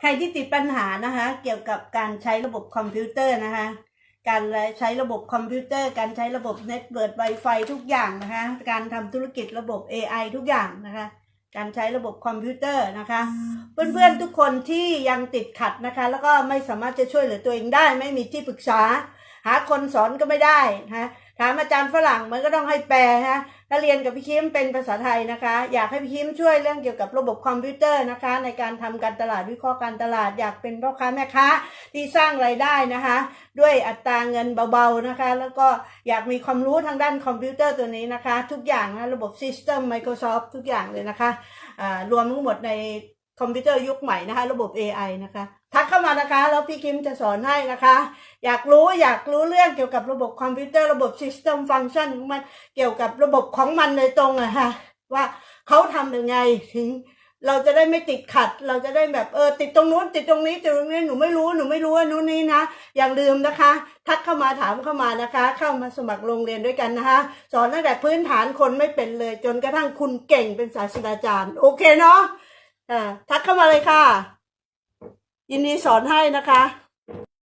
ใครที่ติดปัญหานะคะ เกี่ยวกับการใช้ระบบคอมพิวเตอร์นะคะ การใช้ระบบคอมพิวเตอร์ การใช้ระบบเน็ตเวิร์ดไวไฟทุกอย่างนะคะ การทำธุรกิจระบบ AI ทุกอย่างนะคะ การใช้ระบบคอมพิวเตอร์นะคะ เพื่อนๆทุกคนที่ยังติดขัดนะคะ แล้วก็ไม่สามารถจะช่วยเหลือตัวเองได้ ไม่มีที่ปรึกษา หาคนสอนก็ไม่ได้นะคะถามอาจารย์ฝรั่งมันก็ต้องให้แปลนะ ถ้าเรียนกับพี่คิมเป็นภาษาไทยนะคะ อยากให้พี่คิมช่วยเรื่องเกี่ยวกับระบบคอมพิวเตอร์นะคะ ในการทำการตลาดวิเคราะห์การตลาดอยากเป็นพ่อค้าแม่ค้าที่สร้างไรายได้นะคะ ด้วยอัตราเงินเบาๆนะคะ แล้วก็อยากมีความรู้ทางด้านคอมพิวเตอร์ตัวนี้นะคะ ทุกอย่างนะระบบ System Microsoft ทุกอย่างเลยนะคะะรวมทั้งหมดใน คอมพิวเตอร์ยุคใหม่นะคะ ระบบ AI นะคะ ทักเข้ามานะคะแล้วพี่คิมจะสอนให้นะคะ อยากรู้อยากรู้เรื่องเกี่ยวกับระบบคอมพิวเตอร์ระบบ System Function ของมันเกี่ยวกับระบบของมันโดยตรงอะค่ะว่าเขาทำยังไงถึงเราจะได้ไม่ติดขัด เราจะได้แบบเออติดตรงนู้นติดตรงนี้ติดตรงนี้หนูไม่รู้หนูไม่รู้ว่านู้นนี้นะ อย่าลืมนะคะ ทักเข้ามาถามเข้ามานะคะ เข้ามาสมัครโรงเรียนด้วยกันนะคะ สอนตั้งแต่พื้นฐานคนไม่เป็นเลย จนกระทั่งคุณเก่งเป็นศาสตราจารย์ โอเคเนาะ อ่าทักเข้ามาเลยค่ะ ยินดีสอนให้นะคะ